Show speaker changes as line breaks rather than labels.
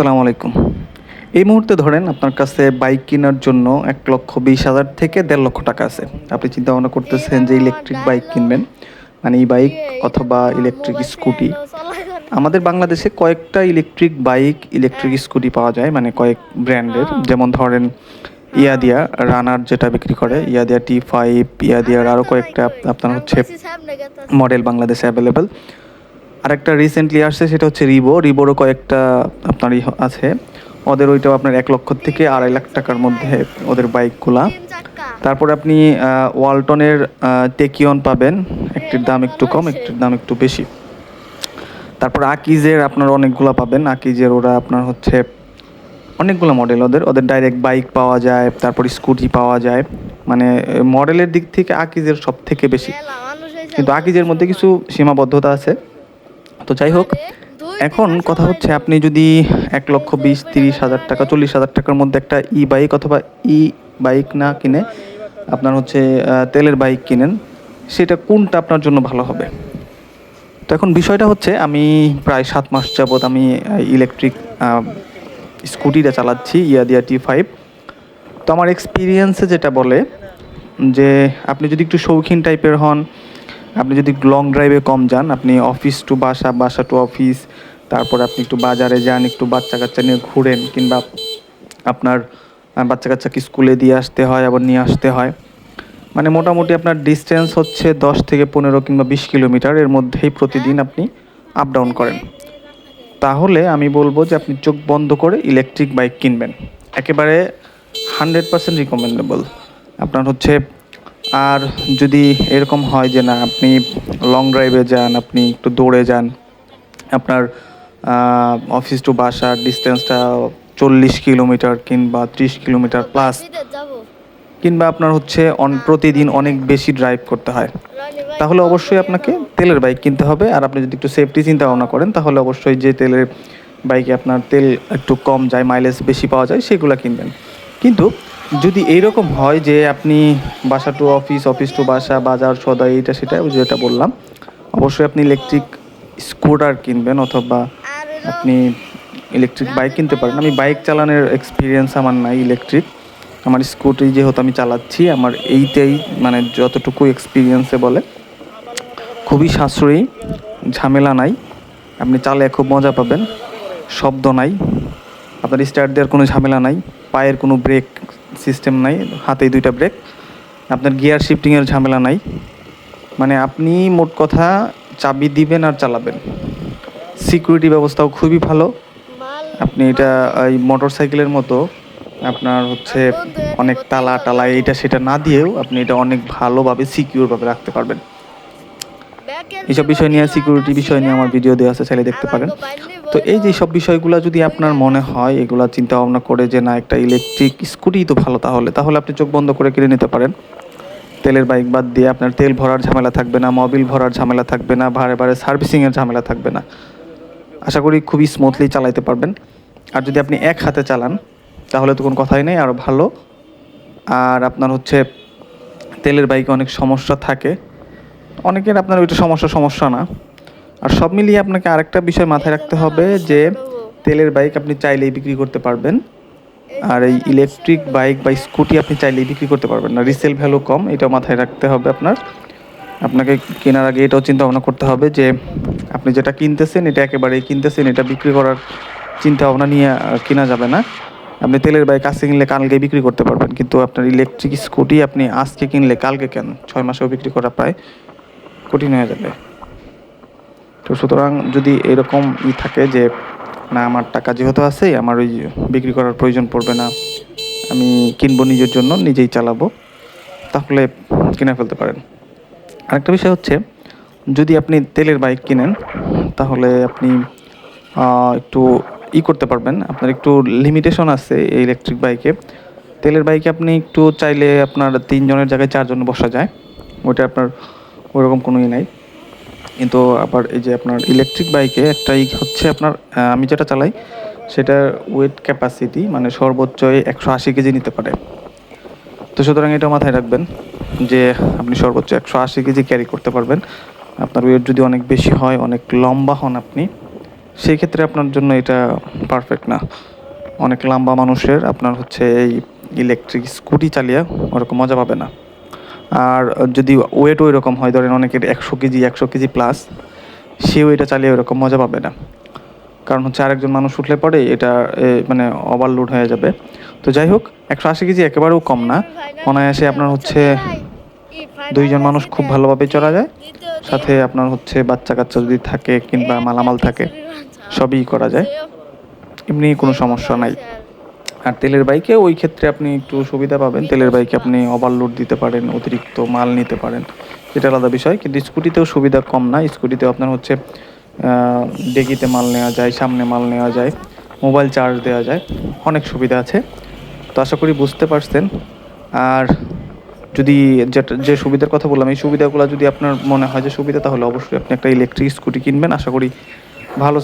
আসসালামু আলাইকুম। এই মুহূর্তে ধরেন আপনার কাছে বাইক কেনার জন্য এক লক্ষ বিশ হাজার থেকে দেড় লক্ষ টাকা আছে। আপনি চিন্তা ভাবনা করতেছেন যে ইলেকট্রিক বাইক কিনবেন মানে ই বাইক অথবা ইলেকট্রিক স্কুটি। আমাদের বাংলাদেশে কয়েকটা ইলেকট্রিক বাইক, ইলেকট্রিক স্কুটি পাওয়া যায় মানে কয়েক ব্র্যান্ডের। যেমন ধরেন ইয়াদিয়া, রানার যেটা বিক্রি করে, ইয়াদিয়া টি ফাইভ, ইয়াদিয়ার আরও কয়েকটা আপনার হচ্ছে মডেল বাংলাদেশে অ্যাভেলেবেল আরেকটা রিসেন্টলি আসছে, সেটা হচ্ছে রিবো। রিবোরও কয়েকটা আপনার ই আছে। ওদের ওইটাও আপনার এক লক্ষ থেকে আড়াই লাখ টাকার মধ্যে ওদের বাইকগুলা। তারপর আপনি ওয়ালটনের টেকিয়ন পাবেন। একটির দাম একটু কম, একটির দাম একটু বেশি। তারপর আকিজের আপনার অনেকগুলো পাবেন। আকিজের ওরা আপনার হচ্ছে অনেকগুলো মডেল ওদের। ওদের ডাইরেক্ট বাইক পাওয়া যায়, তারপর স্কুটি পাওয়া যায়। মানে মডেলের দিক থেকে আকিজের সব থেকে বেশি। কিন্তু আকিজের মধ্যে কিছু সীমাবদ্ধতা আছে। তো যাই হোক, এখন কথা হচ্ছে আপনি যদি এক লক্ষ বিশ, তিরিশ হাজার টাকা, চল্লিশ হাজার টাকার মধ্যে একটা ই বাইক অথবা ই বাইক না কিনে আপনার হচ্ছে তেলের বাইক কিনেন, সেটা কোনটা আপনার জন্য ভালো হবে? তো এখন বিষয়টা হচ্ছে, আমি প্রায় সাত মাস যাবৎ আমি ইলেকট্রিক স্কুটিটা চালাচ্ছি, ইয়াদিয়া টি ফাইভ তো আমার এক্সপিরিয়েন্সে যেটা বলে, যে আপনি যদি একটু শৌখিন টাইপের হন আপনি যদি লং ড্রাইভে কম যান, আপনি অফিস টু বাসা বাসা টু অফিস তারপর আপনি একটু বাজারে যান, একটু বাচ্চা কাচ্চা নিয়ে ঘুরেন, কিংবা আপনার বাচ্চা কাচ্চাকে স্কুলে দিয়ে আসতে হয়, আবার নিয়ে আসতে হয়। মানে মোটামুটি আপনার ডিস্টেন্স হচ্ছে দশ থেকে পনেরো কিংবা বিশ কিলোমিটার, এর মধ্যেই প্রতিদিন আপনি আপ ডাউন করেন। তাহলে আমি বলব যে আপনি চোখ বন্ধ করে ইলেকট্রিক বাইক কিনবেন। একেবারে হান্ড্রেড পার্সেন্ট রিকমেন্ডেবল আপনার হচ্ছে আর যদি এরকম হয় যে না, আপনি লং ড্রাইভে যান, আপনি একটু দৌড়ে যান, আপনার অফিস টু বাসার ডিস্টেন্সটা চল্লিশ কিলোমিটার কিংবা ত্রিশ কিলোমিটার প্লাস কিংবা আপনার হচ্ছে প্রতিদিন অনেক বেশি ড্রাইভ করতে হয়। তাহলে অবশ্যই আপনাকে তেলের বাইক কিনতে হবে। আর আপনি যদি একটু সেফটি চিন্তা ভাবনা করেন, তাহলে অবশ্যই যে তেলের বাইকে আপনার তেল একটু কম যায় মাইলেজ বেশি পাওয়া যায়, সেগুলো কিনবেন। কিন্তু যদি এইরকম হয় যে আপনি বাসা টু অফিস অফিস টু বাসা, বাজার সদা এইটা সেটা যেটা বললাম, অবশ্যই আপনি ইলেকট্রিক স্কুটার কিনবেন অথবা আপনি ইলেকট্রিক বাইক কিনতে পারেন। আমি বাইক চালানোর এক্সপিরিয়েন্স আমার নাই ইলেকট্রিক আমার স্কুটি যেহেতু আমি চালাচ্ছি, আমার এইটাই মানে যতটুকু এক্সপিরিয়েন্সে বলে। খুবই সাশ্রয়ী, ঝামেলা নাই। আপনি চালে খুব মজা পাবেন, শব্দ নাই। আপনার স্টার্ট দেওয়ার কোনো ঝামেলা নাই, পায়ের কোনো ব্রেক সিস্টেম নাই, হাতেই দুইটা ব্রেক। আপনার গিয়ার শিফটিংয়ের ঝামেলা নাই। মানে আপনি মোট কথা চাবি দিবেন আর চালাবেন। সিকিউরিটি ব্যবস্থাও খুবই ভালো। আপনি এটা এই মোটর সাইকেলের মতো আপনার হচ্ছে অনেক তালা টালা এইটা সেটা না দিয়েও আপনি এটা অনেক ভালোভাবে সিকিউরভাবে রাখতে পারবেন। এইসব বিষয় নিয়ে সিকিউরিটি বিষয় নিয়ে আমার ভিডিও দেওয়া আছে, চাইলে দেখতে পারেন। তো এই যে সব বিষয়গুলো যদি আপনার মনে হয়, এগুলা চিন্তা ভাবনা করে যে না, একটা ইলেকট্রিক স্কুটি তো ভালো তাহলে তাহলে আপনি চোখ বন্ধ করে কিনে নিতে পারেন। তেলের বাইক বাদ দিয়ে আপনার তেল ভরার ঝামেলা থাকবে না মোবিল ভরার ঝামেলা থাকবে না ভারে ভারে সার্ভিসিংয়ের ঝামেলা থাকবে না। আশা করি খুবই স্মুথলি চালাইতে পারবেন। আর যদি আপনি এক হাতে চালান, তাহলে তো কোনো কথাই নেই আরও ভালো। আর আপনার হচ্ছে, তেলের বাইকে অনেক সমস্যা থাকে। অনেকের আপনার ওইটা সমস্যা সমস্যা না। আর সব মিলিয়ে আপনাকে আরেকটা বিষয় মাথায় রাখতে হবে যে, তেলের বাইক আপনি চাইলেই বিক্রি করতে পারবেন। আর এই ইলেকট্রিক বাইক বা স্কুটি আপনি চাইলেই বিক্রি করতে পারবেন না। রিসেল ভ্যালু কম, এটাও মাথায় রাখতে হবে আপনার। আপনাকে কেনার আগে এটাও চিন্তা ভাবনা করতে হবে যে, আপনি যেটা কিনতেছেন, এটা একেবারেই কিনতেছেন, এটা বিক্রি করার চিন্তা ভাবনা নিয়ে কেনা যাবে না। আপনি তেলের বাইক আজকে কিনলে কালকে বিক্রি করতে পারবেন। কিন্তু আপনার ইলেকট্রিক স্কুটি আপনি আজকে কিনলে কালকে কেন? ছয় মাসেও বিক্রি করা প্রায় কঠিন হয়ে যাবে। তো সুতরাং যদি এরকম ই থাকে যে, না, আমার টাকা যেহেতু আছে আমার ওই বিক্রি করার প্রয়োজন পড়বে না, আমি কিনবো নিজের জন্য, নিজেই চালাবো, তাহলে কিনে ফেলতে পারেন। আরেকটা বিষয় হচ্ছে, যদি আপনি তেলের বাইক কিনেন, তাহলে আপনি একটু ই করতে পারবেন। আপনার একটু লিমিটেশন আছে এই ইলেকট্রিক বাইকে তেলের বাইকে আপনি একটু চাইলে আপনার তিনজনের জায়গায় চারজন বসা যায়। ওইটা আপনার ওরকম কোনো ই নাই। কিন্তু আবার এই যে আপনার ইলেকট্রিক বাইকে একটা ই হচ্ছে আপনার আমি যেটা চালাই সেটা ওয়েট ক্যাপাসিটি মানে সর্বোচ্চ একশো আশি কেজি নিতে পারে। তো সুতরাং এটা মাথায় রাখবেন যে আপনি সর্বোচ্চ একশো আশি কেজি ক্যারি করতে পারবেন। আপনার ওয়েট যদি অনেক বেশি হয়, অনেক লম্বা হন আপনি সেই ক্ষেত্রে আপনার জন্য এটা পারফেক্ট না। অনেক লম্বা মানুষের আপনার হচ্ছে এই ইলেকট্রিক স্কুটি চালিয়ে ওরকম মজা পাবে না। আর যদি ওয়েট ওই রকম হয়, ধরেন অনেকের একশো কেজি একশো কেজি প্লাস সেও এটা চালিয়ে ওরকম মজা পাবে না। কারণ হচ্ছে আরেকজন মানুষ উঠলে পরে এটা মানে ওভারলোড হয়ে যাবে। তো যাই হোক, একশো আশি কেজি একেবারেও কম না। অনায়াসে আপনার হচ্ছে দুইজন মানুষ খুব ভালোভাবে চড়া যায়। সাথে আপনার হচ্ছে বাচ্চা কাচ্চা যদি থাকে কিংবা মালামাল থাকে, সবই করা যায়। এমনি কোনো সমস্যা নাই। আর তেলের বাইকে ওই ক্ষেত্রে আপনি একটু সুবিধা পাবেন। তেলের বাইকে আপনি ওভারলোড দিতে পারেন, অতিরিক্ত মাল নিতে পারেন। এটা আলাদা বিষয়, কিন্তু স্কুটিতেও সুবিধা কম না। স্কুটিতে আপনার হচ্ছে ডেকিতে মাল নেওয়া যায়, সামনে মাল নেওয়া যায়, মোবাইল চার্জ দেওয়া যায়, অনেক সুবিধা আছে। তো আশা করি বুঝতে পারছেন। আর যদি যে সুবিধার কথা বললাম, এই সুবিধাগুলো যদি আপনার মনে হয় যে সুবিধা, তাহলে অবশ্যই আপনি একটা ইলেকট্রিক স্কুটি কিনবেন। আশা করি ভালো